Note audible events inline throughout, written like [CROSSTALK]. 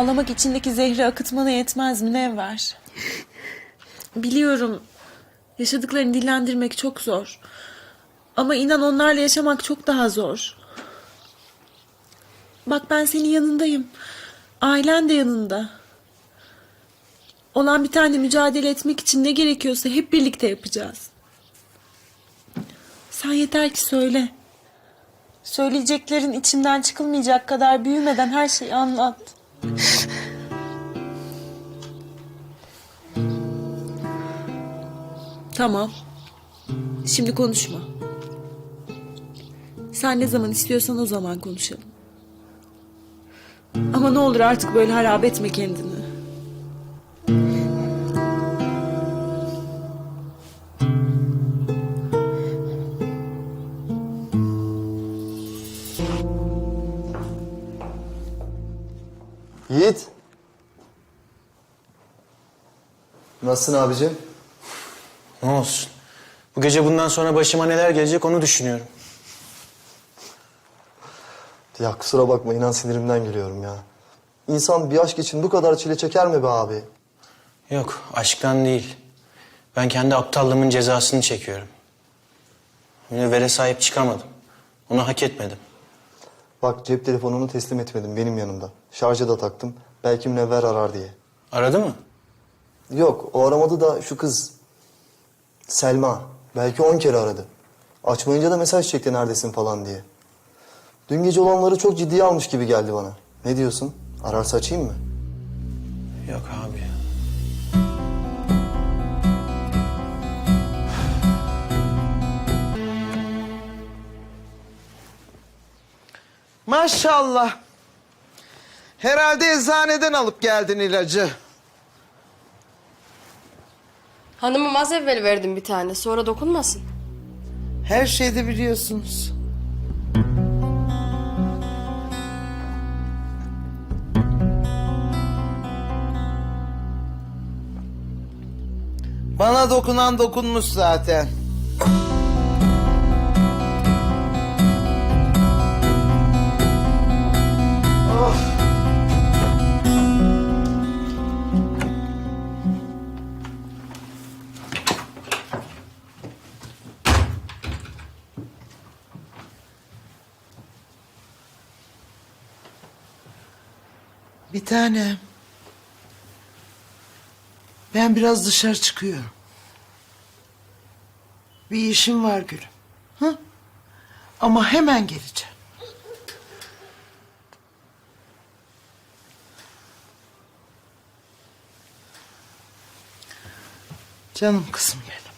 Ağlamak içindeki zehri akıtmana yetmez Münevver. Biliyorum yaşadıklarını dillendirmek çok zor. Ama inan onlarla yaşamak çok daha zor. Bak ben senin yanındayım. Ailen de yanında. Olan bir tane mücadele etmek için ne gerekiyorsa hep birlikte yapacağız. Sen yeter ki söyle. Söyleyeceklerin içinden çıkılmayacak kadar büyümeden her şeyi anlat. Tamam. Şimdi konuşma. Sen ne zaman istiyorsan o zaman konuşalım. Ama ne olur artık böyle harap etme kendini. Nasılsın abicim? Ne olsun. Bu gece bundan sonra başıma neler gelecek onu düşünüyorum. Ya kusura bakma inan sinirimden gülüyorum ya. İnsan bir aşk için bu kadar çile çeker mi be abi? Yok, aşktan değil. Ben kendi aptallığımın cezasını çekiyorum. Münevvere sahip çıkamadım. Onu hak etmedim. Bak cep telefonunu teslim etmedim benim yanımda. Şarja da taktım. Belki münevver arar diye. Aradı mı? Yok o aramadı da şu kız. Selma. Belki on kere aradı. Açmayınca da mesaj çekti neredesin falan diye. Dün gece olanları çok ciddiye almış gibi geldi bana. Ne diyorsun? Ararsa açayım mı? Yok abi. Maşallah. Herhalde eczaneden alıp geldin ilacı. Hanımım az evvel verdim bir tane. Sonra dokunmasın. Her şeyde biliyorsunuz. Bana dokunan dokunmuş zaten. Bir tane. Ben biraz dışarı çıkıyorum. Bir işim var gülüm. Hı? Ama hemen geleceğim. Canım kızım benim.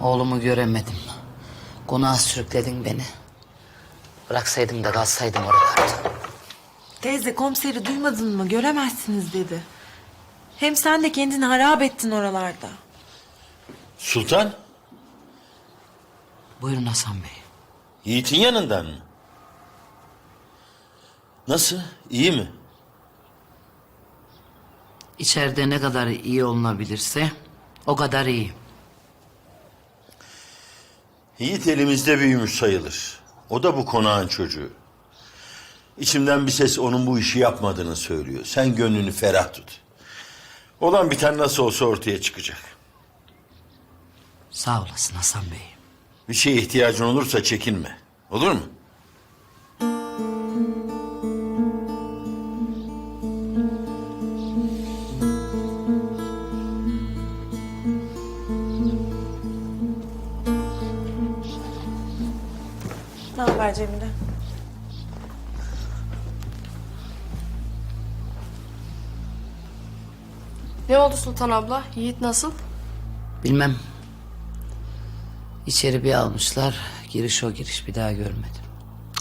Oğlumu göremedim. Konağa sürükledin beni. Bıraksaydım da kalsaydım oralarda. Teyze komiseri duymadın mı? Göremezsiniz dedi. Hem sen de kendini harap ettin oralarda. Sultan, Buyurun Hasan Bey. Yiğit'in yanından mı? Nasıl, iyi mi? İçeride ne kadar iyi olunabilirse o kadar iyi. Yiğit elimizde büyümüş sayılır. O da bu konağın çocuğu. İçimden bir ses onun bu işi yapmadığını söylüyor. Sen gönlünü ferah tut. Olan biten nasıl olsa ortaya çıkacak. Sağ olasın Hasan Bey. Bir şeye ihtiyacın olursa çekinme. Olur mu? Ne haber Cemile? Ne oldu Sultan abla? Yiğit nasıl? Bilmem. İçeri bir almışlar. Giriş o giriş bir daha görmedim.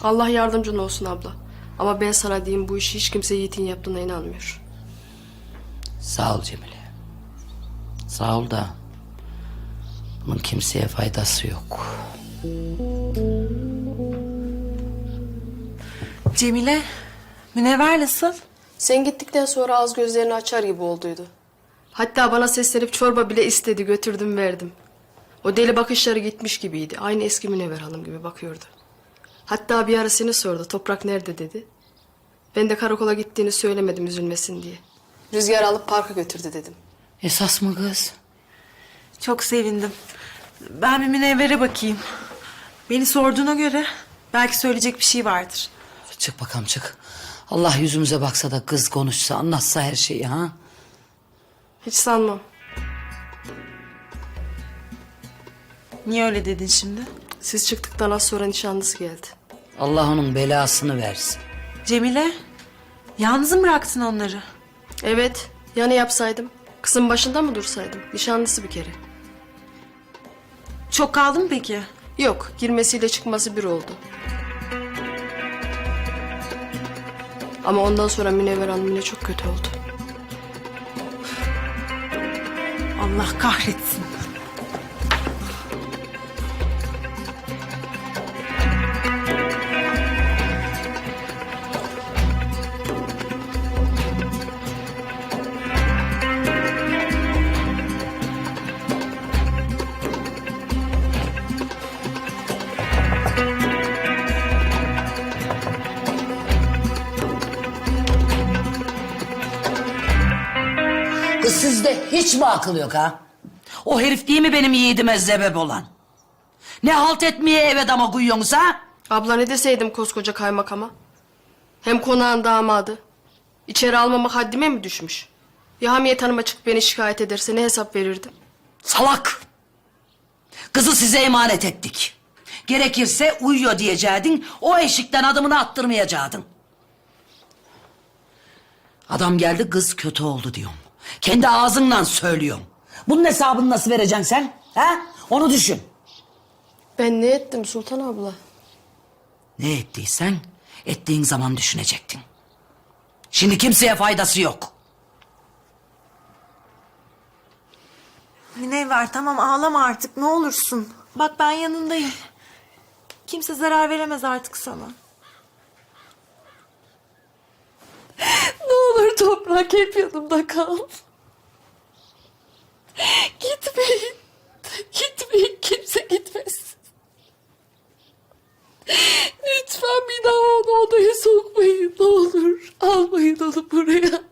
Allah yardımcın olsun abla. Ama ben sana diyeyim bu işi hiç kimse Yiğit'in yaptığına inanmıyor. Sağ ol Cemile. Sağ ol da bunun kimseye faydası yok. Cemile, Münevver nasıl? Sen gittikten sonra az gözlerini açar gibi olduydu. Hatta bana seslenip çorba bile istedi götürdüm verdim. O deli bakışları gitmiş gibiydi. Aynı eski Münevver Hanım gibi bakıyordu. Hatta bir ara seni sordu. Toprak nerede dedi. Ben de karakola gittiğini söylemedim üzülmesin diye. Rüzgar alıp parka götürdü dedim. Esas mı kız? Çok sevindim. Ben bir münevvere bakayım. Beni sorduğuna göre belki söyleyecek bir şey vardır. Çık bakalım çık. Allah yüzümüze baksa da kız konuşsa anlatsa her şeyi ha. Hiç sanmam. Niye öyle dedin şimdi? Siz çıktıktan az sonra nişanlısı geldi. Allah onun belasını versin. Cemile, yalnız mı bıraktın onları? Evet. Ya ne yapsaydım? Kızın başında mı dursaydım? Nişanlısı bir kere. Çok kaldı mı peki? Yok. Girmesiyle çıkması bir oldu. Ama ondan sonra Münevver Hanım çok kötü oldu. Allah kahretsin. Hiç mi akıl yok ha? O herif değil mi benim yiğidime sebep olan? Ne halt etmeye eve dama koyuyorsunuz ha? Abla ne deseydim koskoca kaymakama? Hem konağın damadı. İçeri almamak haddime mi düşmüş? Ya Hamiyet Hanım'a çıkıp beni şikayet ederse ne hesap verirdim? Salak! Kızı size emanet ettik. Gerekirse uyuyor diyeceydin, o eşikten adımını attırmayacaktın. Adam geldi kız kötü oldu diyorum. Kendi ağzınla söylüyorum. Bunun hesabını nasıl vereceksin sen? Ha? Onu düşün. Ben ne ettim Sultan abla? Ne ettiysen ettiğin zaman düşünecektin. Şimdi kimseye faydası yok. Münevver tamam ağlama artık ne olursun. Bak ben yanındayım. Kimse zarar veremez artık sana. Ne olur toprak hep yanımda kal. [LAUGHS] Gitmeyin. Gitmeyin kimse gitmesin. Lütfen bir daha onu odaya sokmayın ne olur. Almayın onu buraya.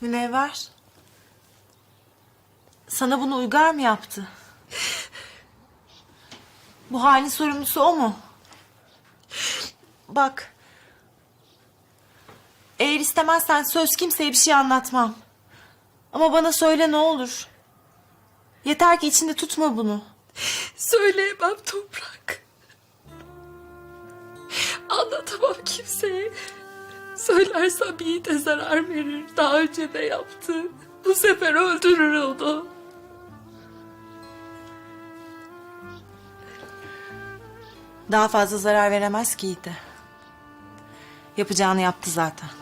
Münevver. Sana bunu Uygar mı yaptı? Bu halin sorumlusu o mu? Bak. İstemezsen söz kimseye bir şey anlatmam. Ama bana söyle ne olur. Yeter ki içinde tutma bunu. Söyleyemem toprak. Anlatamam kimseye. Söylersem Yiğit'e zarar verir. Daha önce de yaptı. Bu sefer öldürür onu. Daha fazla zarar veremez ki Yiğit'e. Yapacağını yaptı zaten.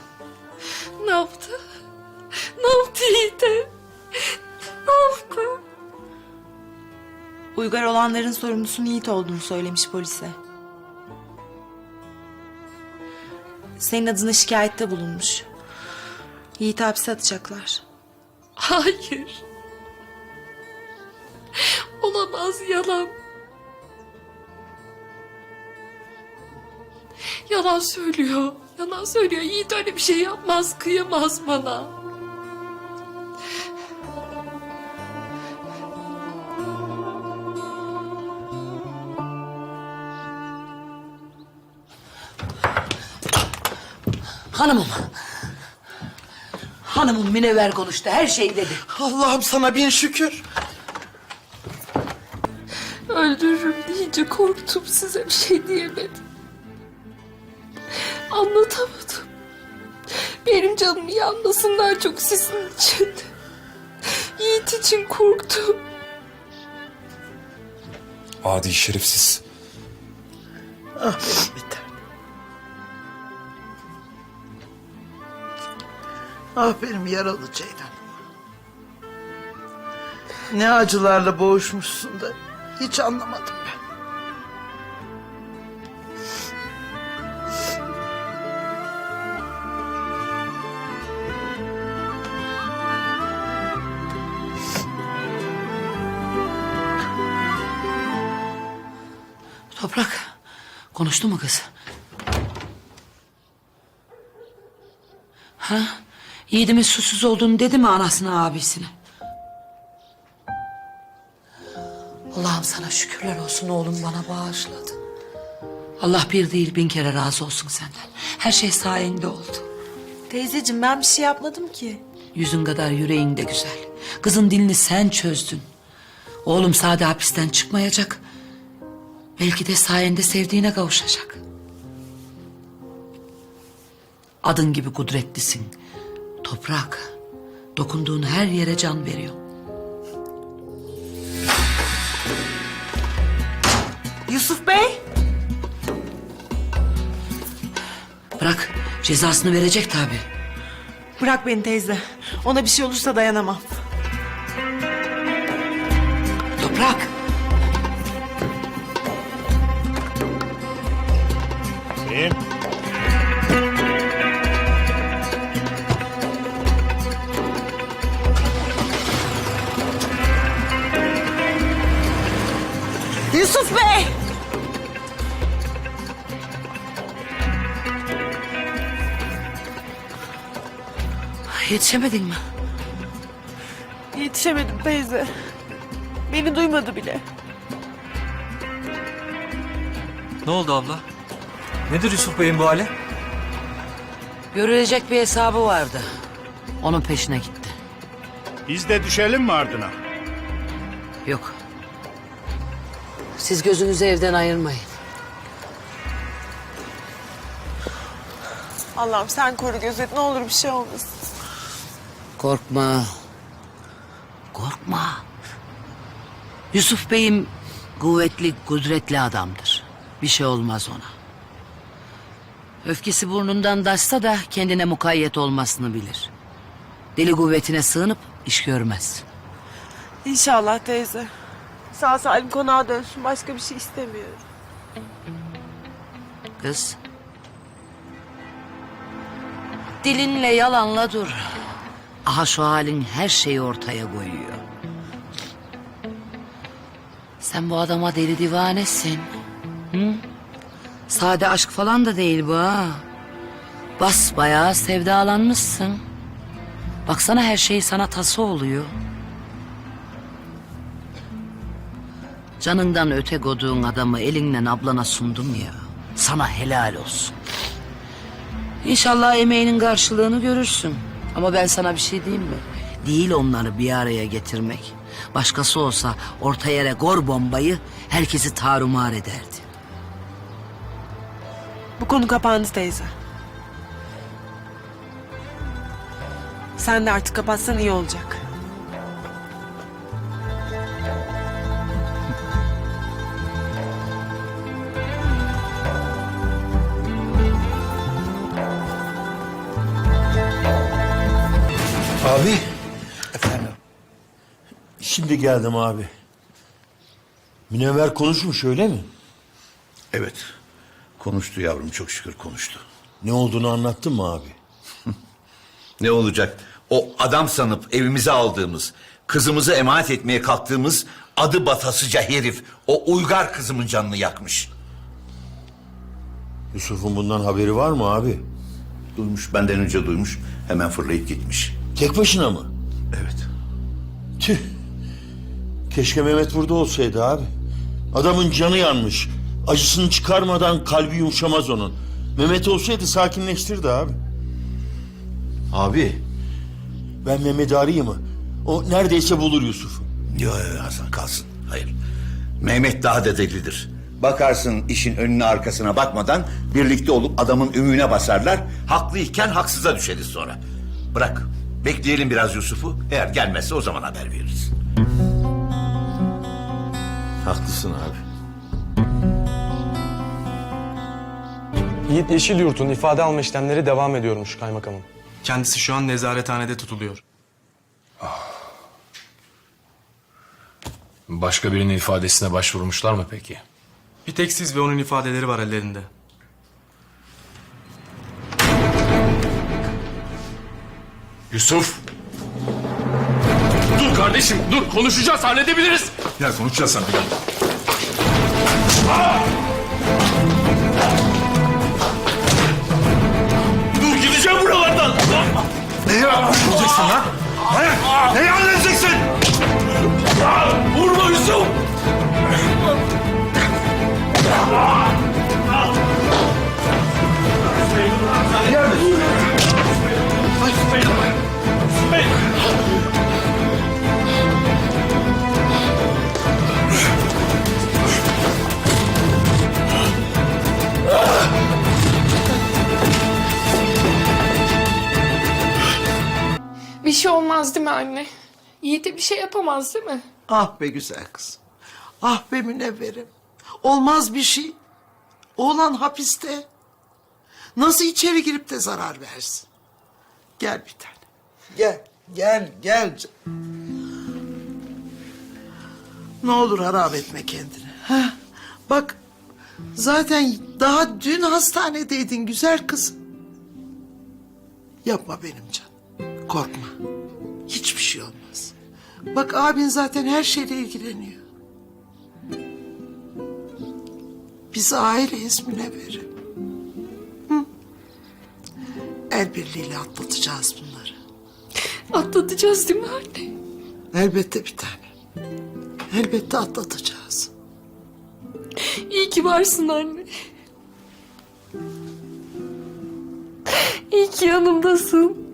Ne yaptı? Ne yaptı Yiğit'e? Ne yaptı? Uygar olanların sorumlusunun Yiğit olduğunu söylemiş polise. Senin adına şikayette bulunmuş. Yiğit'i hapse atacaklar. Hayır. Olamaz yalan. Yalan söylüyor. Yalan söylüyor. Yiğit öyle bir şey yapmaz. Kıyamaz bana. Hanımım. Hanımım münevver konuştu, her şeyi dedi. Allah'ım sana bin şükür. Öldürürüm deyince korktum size bir şey diyemedim. Anlatamadım. Benim canımı yanmasından çok sizin için. Yiğit için korktum. Adi şerefsiz. Ah benim bir tanem. Ah benim yaralı Ceylan. Ne acılarla boğuşmuşsun da hiç anlamadım ben. Toprak konuştu mu kız? Ha? Yiğidimin susuz olduğunu dedi mi anasına abisine? Allah'ım sana şükürler olsun oğlum bana bağışladı. Allah bir değil bin kere razı olsun senden. Her şey sayende oldu. Teyzeciğim ben bir şey yapmadım ki. Yüzün kadar yüreğin de güzel. Kızın dilini sen çözdün. Oğlum sade hapisten çıkmayacak. Belki de sayende sevdiğine kavuşacak. Adın gibi kudretlisin. Toprak. Dokunduğun her yere can veriyor. Yusuf Bey. Bırak cezasını verecek tabi. Bırak beni teyze. Ona bir şey olursa dayanamam. Toprak. Yusuf Bey. Yetişemedin mi? Yetişemedim teyze. Beni duymadı bile. Ne oldu abla? Nedir Yusuf Bey'in bu hali? Görülecek bir hesabı vardı. Onun peşine gitti. Biz de düşelim mi ardına? Yok. Siz gözünüzü evden ayırmayın. Allah'ım sen koru gözet ne olur bir şey olmasın. Korkma. Korkma. Yusuf Bey'im kuvvetli, kudretli adamdır. Bir şey olmaz ona. Öfkesi burnundan daşsa da kendine mukayyet olmasını bilir. Deli kuvvetine sığınıp iş görmez. İnşallah teyze. Sağ salim konağa dönsün başka bir şey istemiyorum. Kız. Dilinle yalanla dur. Aha şu halin her şeyi ortaya koyuyor. Sen bu adama deli divanesin. Hı? Sade aşk falan da değil bu ha. Bas bayağı sevdalanmışsın. Baksana her şey sana tası oluyor. Canından öte koduğun adamı elinle ablana sundum ya. Sana helal olsun. İnşallah emeğinin karşılığını görürsün. Ama ben sana bir şey diyeyim mi? Değil onları bir araya getirmek. Başkası olsa orta yere gor bombayı herkesi tarumar ederdi. Bu konu kapandı teyze. Sen de artık kapatsan iyi olacak. Geldim abi. Münevver konuşmuş öyle mi? Evet. Konuştu yavrum çok şükür konuştu. Ne olduğunu anlattın mı abi? [LAUGHS] Ne olacak? O adam sanıp evimize aldığımız, kızımızı emanet etmeye kalktığımız adı batasıca herif o uygar kızımın canını yakmış. Yusuf'un bundan haberi var mı abi? Duymuş benden önce duymuş hemen fırlayıp gitmiş. Tek başına mı? Evet. Tüh. Keşke Mehmet burada olsaydı abi. Adamın canı yanmış. Acısını çıkarmadan kalbi yumuşamaz onun. Mehmet olsaydı sakinleştirdi abi. Abi. Ben Mehmet'i arayayım mı? O neredeyse bulur Yusuf'u. Yok yok Hasan kalsın. Hayır. Mehmet daha da delidir. Bakarsın işin önüne arkasına bakmadan birlikte olup adamın ümüğüne basarlar. Haklıyken haksıza düşeriz sonra. Bırak. Bekleyelim biraz Yusuf'u. Eğer gelmezse o zaman haber veririz. Haklısın abi. Yiğit Yeşilyurt'un ifade alma işlemleri devam ediyormuş kaymakamım. Kendisi şu an nezarethanede tutuluyor. Başka birinin ifadesine başvurmuşlar mı peki? Bir tek siz ve onun ifadeleri var ellerinde. Yusuf! Kardeşim dur konuşacağız halledebiliriz. Gel konuşacağız sana gel. Dur gideceğim buralardan. Neyi halledeceksin lan? He? Neyi halledeceksin? Vurma Yusuf! Bir şey olmaz değil mi anne? Yiğit'e bir şey yapamaz değil mi? Ah be güzel kız. Ah be münevverim. Olmaz bir şey. Oğlan hapiste. Nasıl içeri girip de zarar versin? Gel bir tane. Gel, gel, gel. Ne olur harap etme kendini. Ha? Bak, zaten daha dün hastanedeydin güzel kızım. Yapma benim canım. Korkma. Hiçbir şey olmaz. Bak abin zaten her şeyle ilgileniyor. Biz aileyiz münevverim. El birliğiyle atlatacağız bunları. Atlatacağız değil mi anne? Elbette bir tane. Elbette atlatacağız. İyi ki varsın anne. İyi ki yanımdasın.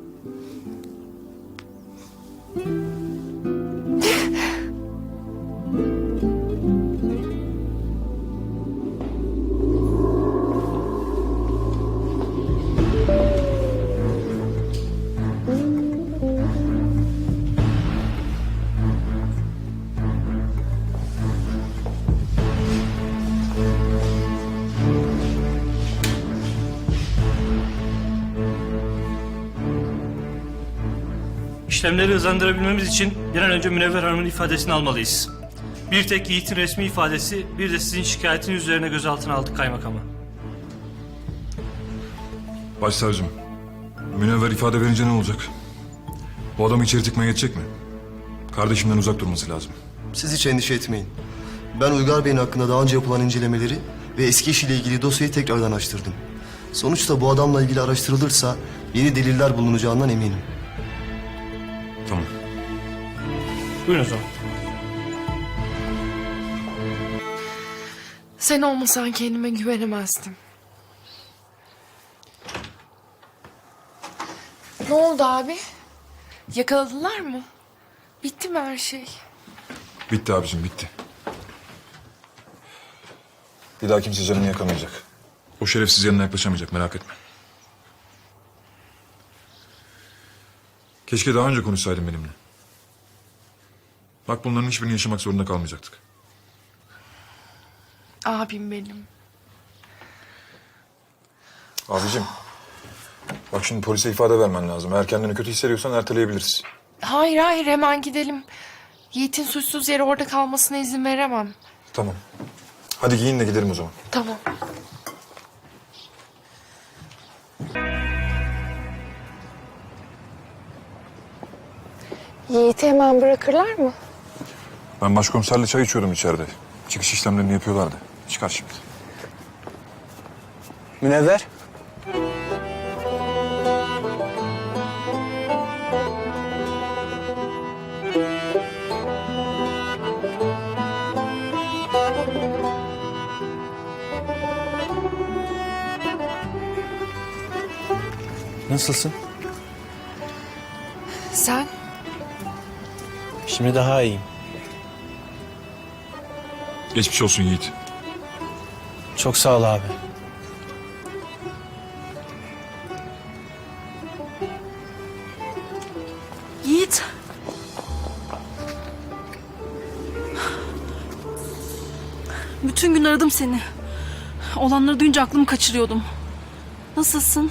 İşlemleri hızlandırabilmemiz için bir an önce Münevver Hanım'ın ifadesini almalıyız. Bir tek Yiğit'in resmi ifadesi, bir de sizin şikayetiniz üzerine gözaltına aldık kaymakamı. Başsavcım, Münevver ifade verince ne olacak? Bu adamı içeri tıkmaya yetecek mi? Kardeşimden uzak durması lazım. Siz hiç endişe etmeyin. Ben Uygar Bey'in hakkında daha önce yapılan incelemeleri ve eski işiyle ilgili dosyayı tekrardan açtırdım. Sonuçta bu adamla ilgili araştırılırsa yeni deliller bulunacağından eminim. Tamam. Buyurun o zaman. Sen olmasan kendime güvenemezdim. Ne oldu abi? Yakaladılar mı? Bitti mi her şey? Bitti abicim, bitti. Bir daha kimse canını yakamayacak. O şerefsiz yanına yaklaşamayacak, merak etme. Keşke daha önce konuşsaydın benimle. Bak bunların hiçbirini yaşamak zorunda kalmayacaktık. Abim benim. Abicim, bak şimdi polise ifade vermen lazım. Eğer kendini kötü hissediyorsan erteleyebiliriz. Hayır hayır hemen gidelim. Yiğit'in suçsuz yere orada kalmasına izin veremem. Tamam. Hadi giyin de gidelim o zaman. Tamam. Yiğit'i hemen bırakırlar mı? Ben başkomiserle çay içiyordum içeride. Çıkış işlemlerini yapıyorlardı. Çıkar şimdi. Münevver. Nasılsın? Sen? Şimdi daha iyiyim. Geçmiş olsun Yiğit. Çok sağ ol abi. Yiğit. Bütün gün aradım seni. Olanları duyunca aklımı kaçırıyordum. Nasılsın?